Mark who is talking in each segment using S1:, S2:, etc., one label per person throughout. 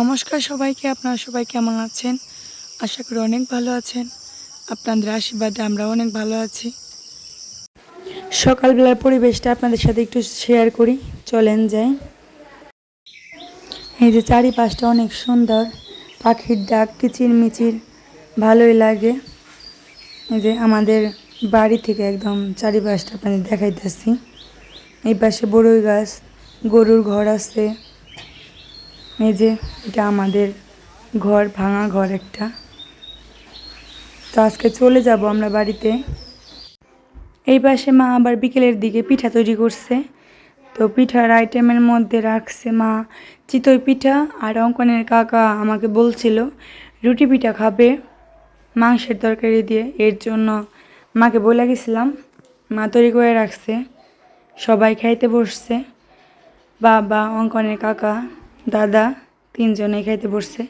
S1: নমস্কার সবাইকে, আপনারা সবাই কেমন আছেন? আশা করি অনেক ভালো আছেন। আপনাদের আশীর্বাদে আমরা অনেক ভালো আছি। সকালবেলার পরিবেশটা আপনাদের সাথে একটু শেয়ার করি। চলেন যাই। এই যে চারিপাশটা অনেক সুন্দর। পাখির ডাক কিচির মিচির ভালোই লাগে। এই যে আমাদের বাড়ি থেকে একদম চারিপাশটা আপনাদের দেখাইতেছি। এই পাশে বড়ই গাছ, গরুর ঘর আছে। যে, এটা আমাদের ঘর, ভাঙা ঘর একটা। তো আজকে চলে যাব আমরা বাড়িতে। এই পাশে মা আবার বিকেলের দিকে পিঠা তৈরি করছে। তো পিঠার আইটেমের মধ্যে রাখছে মা চিতই পিঠা আর অঙ্কনের কাকা আমাকে বলছিল, রুটি পিঠা খাবে মাংসের তরকারি দিয়ে। এর জন্য মাকে বলে গেছিলাম, মা তৈরি করে রাখছে, সবাই খাইতে বসছে। বাবা, অঙ্কনের কাকা দাদা তিনজনে খাইতে বসছে,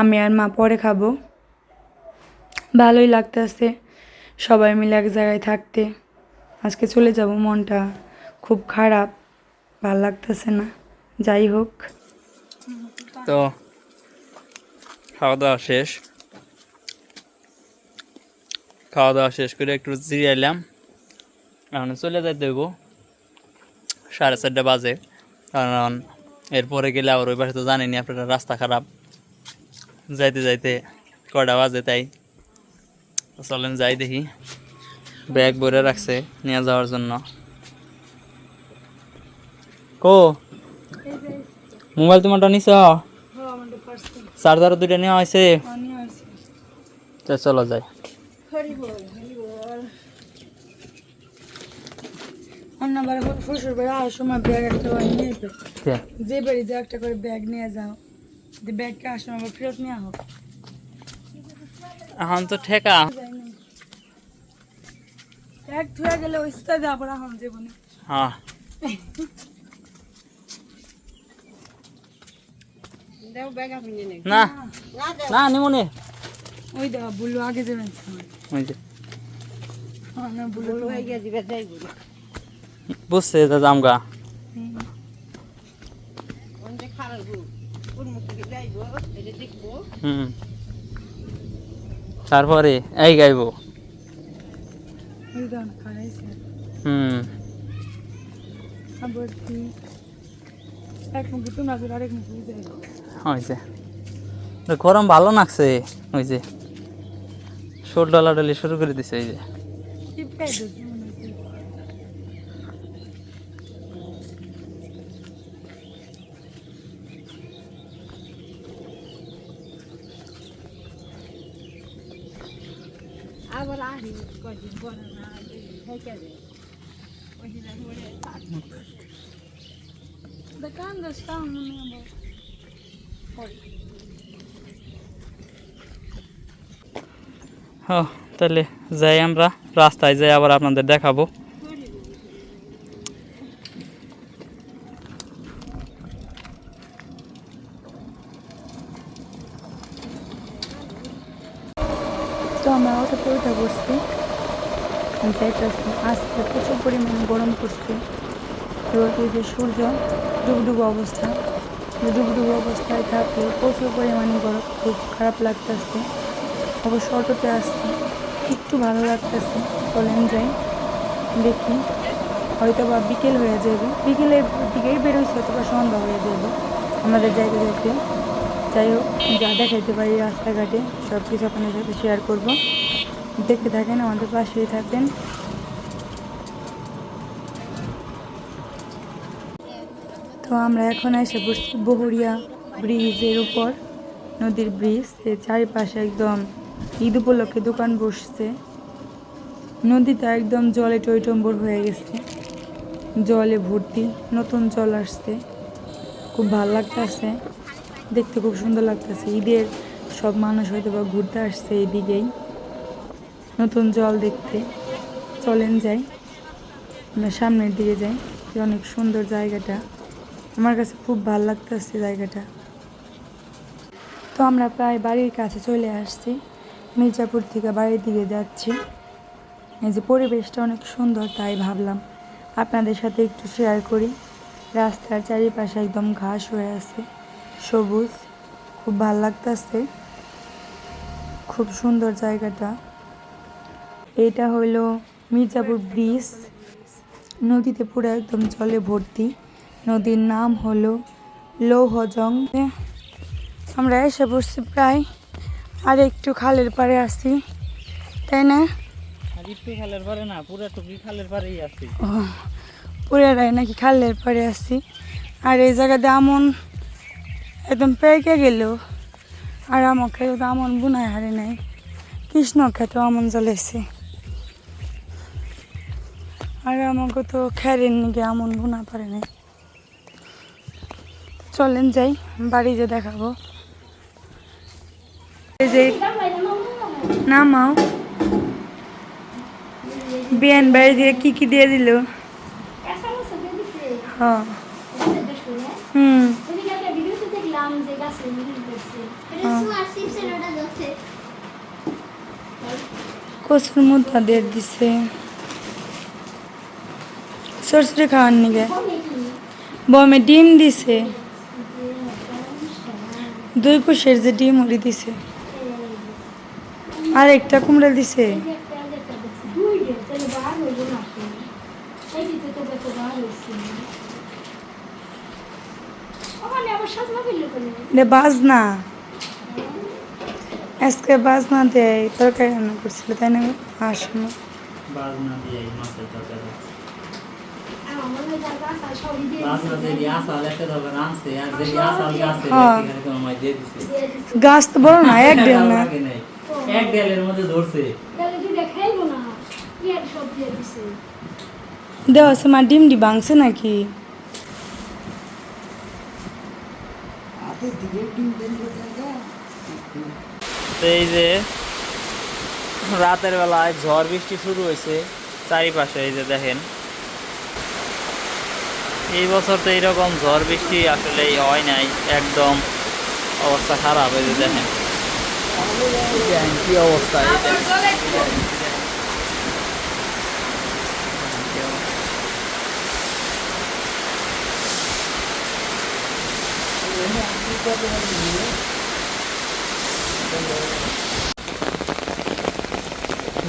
S1: আমি আর মা পরে খাব। ভালোই লাগতেছে সবাই মিলে এক জায়গায় থাকতে। আজকে চলে যাব, মনটা খুব খারাপ, ভালো লাগতেছে না। যাই হোক।
S2: তো খাওয়া দাওয়া শেষ। খাওয়া দাওয়া শেষ করে একটু জিরিয়াইলাম এখন চলে যাইতে দেব সাড়ে চারটা বাজে। কারণ এরপরে গেলে আবার ওই পাশে তো জানেনি আপনারা রাস্তা খারাপ। যাইতে যাইতে কটা বাজে তাই। চলেন যাই দেখি। ব্যাগ ভরে রাখছে নিয়ে যাওয়ার জন্য। কো? মোবাইল তোমারটা নিছ? চার্জার দুইটা নেওয়া হয়েছে? তো চলো যাই।
S1: অন্যবার শ্বশুর বাড়ি আসার সময় ব্যাগ একটা করে নিয়ে যেতে। যে বাড়ি যে একটা করে ব্যাগ নিয়ে যাও। যে ব্যাগকে আসার সময় আবার ফেরত নেওয়া হোক
S2: এখন তো ঠেকা।
S1: ব্যাগ থুয়ে গেলে ওই সাথে আবার এখন যাব না।
S2: হ্যাঁ না। না নিমনে
S1: ওই দেখো বুলু আগে যাবেন
S2: ওই যে।
S1: না বুলু
S2: বুঝছে দাদা হুম। তারপরে এই গাইব।
S1: ওই
S2: গরম ভালো লাগছে ওই যে। শোল ডলা ডলি শুরু করে দিছে, এই যে।
S1: টিপকাই দো কি মনে হচ্ছে দোকান দশটা মনে
S2: হ্যাঁ তাহলে যাই আমরা, রাস্তায় যাই আবার আপনাদের দেখাবো
S1: তো আমরা অটোতে উঠে পড়ছি যাইতেছি আজকে প্রচুর পরিমাণে গরম পড়ছে রোদ এই যে সূর্য ডুবডুবো অবস্থা ডুবডুবো অবস্থায় থাকলে প্রচুর পরিমাণে গরম খুব খারাপ লাগতেছে, অবশ্য অটোতে আসছি, একটু ভালো লাগতেছে চলেন যাই, দেখি হয়তো বা বিকেল হয়ে যাবে, বিকেলের দিকেই বেরোইছে বা সন্ধ্যা হয়ে যাবে, আমাদের জায়গা যাইতে যাই হোক, যা দেখাইতে পারি রাস্তাঘাটে সব কিছু আপনাদের সাথে শেয়ার করব, দেখতে থাকেন, আমাদের পাশেই থাকেন তো আমরা এখন এসে পড়ছি বহুরিয়া ব্রিজের উপর। নদীর ব্রিজের চারিপাশে একদম ঈদ উপলক্ষে দোকান বসছে। নদীটা একদম জলে টইটম্বর হয়ে গেছে। জলে ভর্তি, নতুন জল আসছে। খুব ভালো লাগতেছে। দেখতে খুব সুন্দর লাগতেছে। ঈদের সব মানুষ হয়তো বা ঘুরতে আসছে এইদিকেই। নতুন জল দেখতে। চলেন যাই। আমরা সামনের দিকে যাই। অনেক সুন্দর জায়গাটা। আমার কাছে খুব ভালো লাগতেছে জায়গাটা। তো আমরা প্রায় বাড়ির কাছে চলে আসছি। মির্জাপুর থেকে বাড়ির দিকে যাচ্ছি। এই যে পরিবেশটা অনেক সুন্দর, তাই ভাবলাম আপনাদের সাথে একটু শেয়ার করি। রাস্তার চারিপাশে একদম ঘাস হয়ে আছে, সবুজ, খুব ভালো লাগতেছে। খুব সুন্দর জায়গাটা। এটা হলো মির্জাপুর ব্রিজ। নদীতে পুরো একদম জলে ভর্তি। নদীর নাম হলো লৌহজং। আমরা এসে পড়ছি প্রায় আর একটু খালের পাড়ে আছি তাই না?
S2: একটু খালের পারে না পুরো টুকি খালের পারেই আছি।
S1: পুরাটাই নাকি খালের পাড়ে আছি। আর এই জায়গাতে আমন একদম পেকে গেল আর তো আমন বুনায় হারে নাই। কৃষ্ণ খেতে আমন জ্বলেছে। আর আমাকে তো খেরের নাকি আমন বুনা পারে নাই। চলেন যাই বাড়ি যে দেখাবো। যে, নামাও। বিয়ান বাড়ি দিয়ে কি কি দিয়ে দিল? হুম। কচুর মুদ্রা দিয়ে দিছে। সরষে খাওয়ার নিগে। বমে ডিম দিছে। দুই কুশের যে ডিম উড়ি দিছে। আর একটা কুমড়া দিছে। বাজনা। আজকে বাজনা দেয় তরকারি রান্না করছিল তাই না? আসুন
S2: বাজনা দিয়ে মাছের তরকারি। বাজনা যে আসাল একটা তরকারি আনছে আর যে আসাল গাছে
S1: হ্যাঁ।
S2: এখানে তো আমায় দিয়ে দিছে?
S1: না এক না।
S2: এক মধ্যে ধরছে
S1: দেওয়া আছে মা ডিম ডি ভাঙছে নাকি
S2: এই যে রাতের বেলায় ঝড় বৃষ্টি শুরু হয়েছে চারিপাশে এই যে দেখেন। এই বছর তো এইরকম ঝড় বৃষ্টি আসলে হয় নাই একদম অবস্থা খারাপ এই যে দেখেন।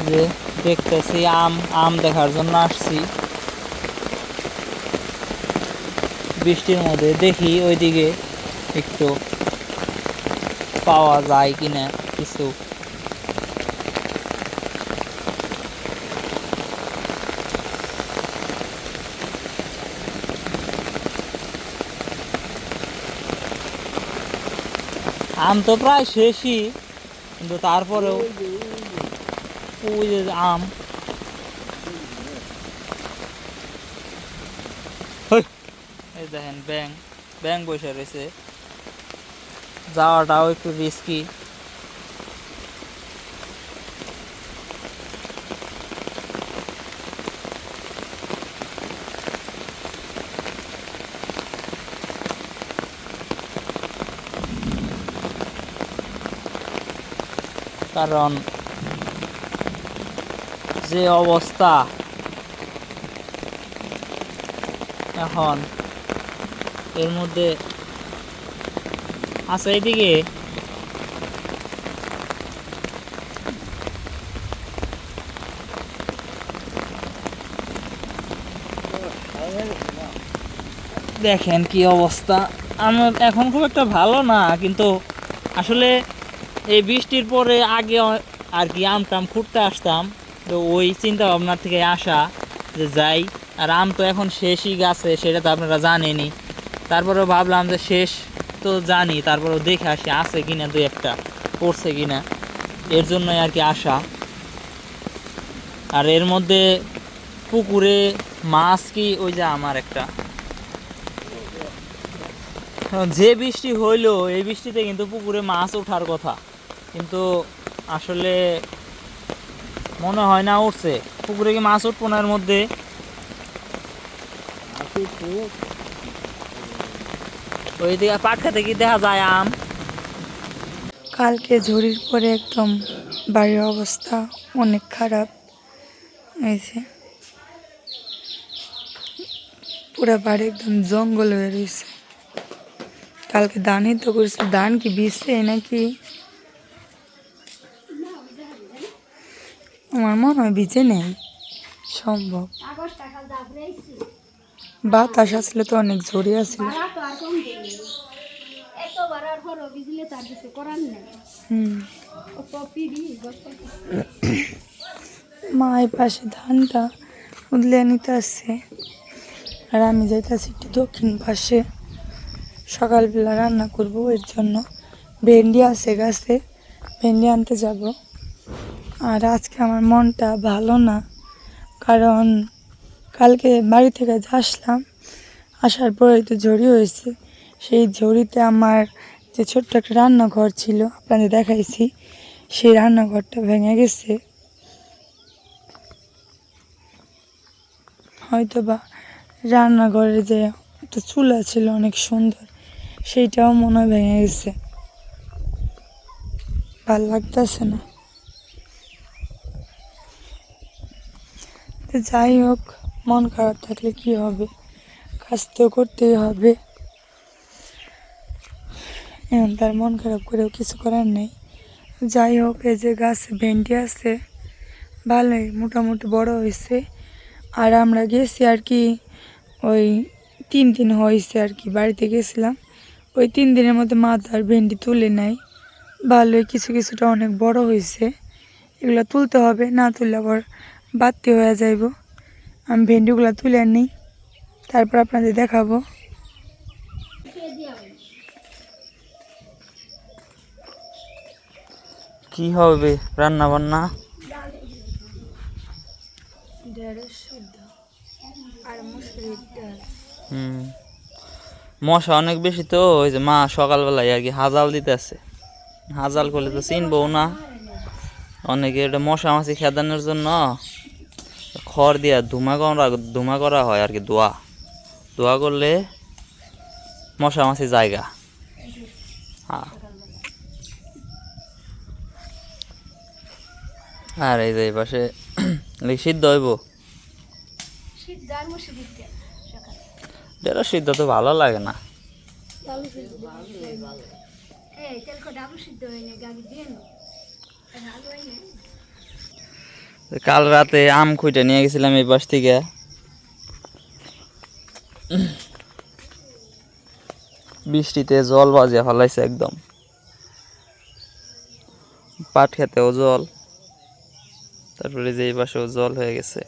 S2: যে দেখতেছি আম আম দেখার জন্য আসছি। বৃষ্টির মধ্যে দেখি ওইদিকে একটু পাওয়া যায় কিনা। কিছু আম তো প্রায় শেষই, কিন্তু তারপরেও ওই যে আম। এই দেখেন ব্যাং ব্যাং বসে রয়েছে। যাওয়াটাও একটু রিস্কি কারণ যে অবস্থা এখন এর মধ্যে আচ্ছা এইদিকে দেখেন কি অবস্থা। আমার এখন খুব একটা ভালো না, কিন্তু আসলে এই বৃষ্টির পরে আগে আর কি আম টাম আসতাম। তো ওই চিন্তা ভাবনার থেকে আসা যে যাই। আর আম তো এখন শেষই গাছে, সেটা তো আপনারা জানেনই। তারপরেও ভাবলাম যে শেষ তো জানি, তারপরেও দেখে আসি আছে কিনা, দুই একটা পড়ছে কিনা। এর জন্যই আর কি আসা। আর এর মধ্যে পুকুরে মাছ কি, ওই যে আমার একটা। যে বৃষ্টি হইল, এই বৃষ্টিতে কিন্তু পুকুরে মাছ ওঠার কথা। কিন্তু আসলে মনে হয় না উঠছে। পুকুরে কি মাছ উঠবো না এর মধ্যে? ওইদিকে পাট খেতে কি দেখা যায় আম?
S1: কালকে ঝুড়ির পরে একদম বাড়ির অবস্থা অনেক খারাপ। হয়েছে পুরা বাড়ি একদম জঙ্গল হয়ে রয়েছে। কালকে দানই তো করেছিল। দান কি বিষছে নাকি? আমার মনে হয় ভিজে নেই। সম্ভব। বাতাস আসলে তো অনেক জোরে আসছিল হুম। মা এই পাশে ধানটা উদলে নিতে আসছে। আর আমি যাইতেছি একটু দক্ষিণ পাশে। সকালবেলা রান্না করব এর জন্য। ভেন্ডি আছে গাছে। ভেন্ডি আনতে যাব। আর আজকে আমার মনটা ভালো না। কারণ কালকে বাড়ি থেকে আসলাম, আসার পরে তো ঝড়ি হয়েছে। সেই ঝড়িতে আমার যে ছোট্ট একটা রান্নাঘর ছিল, আপনাদের দেখাইছি, সেই রান্নাঘরটা ভেঙে গেছে। হয়তো বা রান্নাঘরে যে একটা চুলা ছিল অনেক সুন্দর, সেইটাও মনে হয় ভেঙে গেছে। ভালো লাগতেছে না। যাই হোক, মন খারাপ থাকলে কি হবে? কাজ তো করতেই হবে। তার মন খারাপ করেও কিছু করার নেই। যাই হোক, এই যে গাছ ভেন্ডি আছে, ভালোই, মোটামুটি বড় হয়েছে। আর আমরা গেছি আর কি, ওই তিন দিন হয়েছে আর কি, বাড়িতে গেছিলাম। ওই তিন দিনের মধ্যে মাছ আর ভেন্ডি তুলে নেয় ভালোই, কিছু কিছুটা অনেক বড় হয়েছে। এগুলো তুলতে হবে, না তুললে আবার বাড়তি হয়ে যাইব। আমি ভেন্ডিগুলো তুলে নিই, তারপর আপনাদের দেখাবো।
S2: কি হবে রান্না বান্না মশা অনেক বেশি তো, ওই যে মা সকালবেলায় আর কি হাজাল দিতেছে। হাজাল করলে তো চিনবো না। অনেকে এটা মশা মাছি খেদানোর জন্য খড় দিয়া ধুমা করা ধুমা করা হয় আর কি দোয়া দোয়া করলে মশা মাছি জায়গা। আর এই যে এই পাশে এই সিদ্ধ হইব? এটা সিদ্ধ তো ভালো লাগে না। কাল রাতে আম খুঁটে নিয়ে গেছিলাম এই পাশ থেকে। বৃষ্টিতে জল বাজে, ফলাইছে একদম। পাট খেতেও জল। তারপরে যে এই পাশেও জল হয়ে গেছে।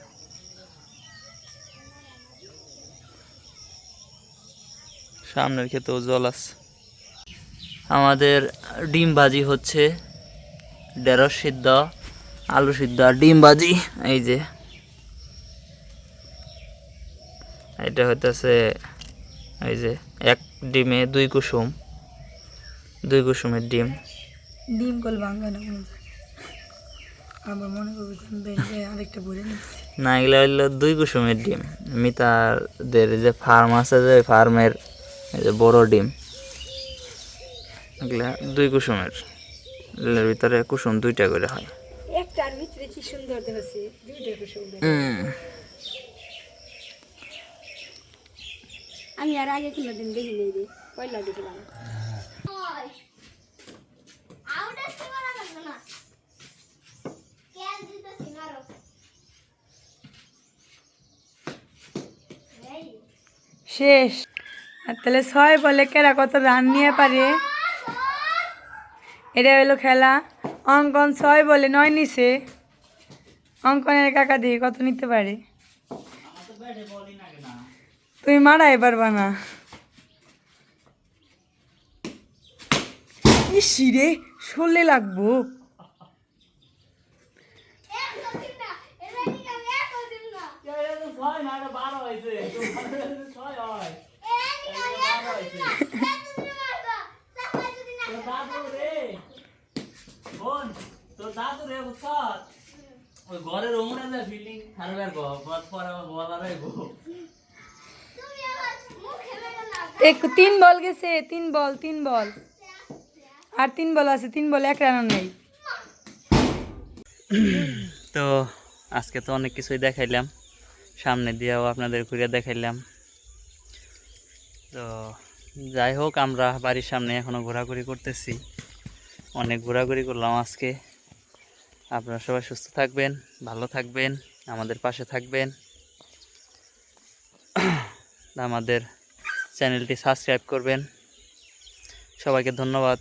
S2: সামনের ক্ষেতেও জল আছে। আমাদের ডিম ভাজি হচ্ছে। ঢেঁড়স সিদ্ধ। আলু সিদ্ধ আর ডিম ভাজি এই যে। এটা হইতেছে এই যে এক ডিমে দুই কুসুম দুই কুসুমের ডিম।
S1: ডিম কল ভাঙ্গা না আবার মনে করব আরেকটা বলে
S2: না এগুলো হইল দুই কুসুমের ডিম। মিতাদের যে ফার্ম আছে যে ফার্মের এই যে বড় ডিম এগুলা দুই কুসুমের। এগুলোর ভিতরে কুসুম দুইটা করে হয়।
S1: সুন্দর দেখছে দুইটা সুন্দর। আমি আর আগে কোনো দিন দেখি নেই রে পয়লা দেখলাম। শেষ। আর তাহলে ছয় বলে কেরা কত রান নিয়ে পারে? এটা হলো খেলা। অঙ্কন ছয় বলে নয় নিছে। অঙ্কনের কাকা দিয়ে কত নিতে পারে? তুমি মারাই পারবা না ইসিরে শুনলে লাগবো
S2: ওই ঘরের ওমরে যে ফিল্ডিং হারবার গো পর পর আমার বলার হইবো
S1: এক তিন বল গেছে তিন বল তিন বল। আর তিন বল আছে তিন বল এক রানও নেই।
S2: তো আজকে তো অনেক কিছুই দেখাইলাম। সামনে দিয়েও আপনাদের ঘুরে দেখাইলাম। তো যাই হোক আমরা বাড়ির সামনে এখনও ঘোরাঘুরি করতেছি। অনেক ঘোরাঘুরি করলাম আজকে। আপনারা সবাই সুস্থ থাকবেন ভালো থাকবেন। আমাদের পাশে থাকবেন। আমাদের চ্যানেলটি সাবস্ক্রাইব করবেন। সবাইকে ধন্যবাদ।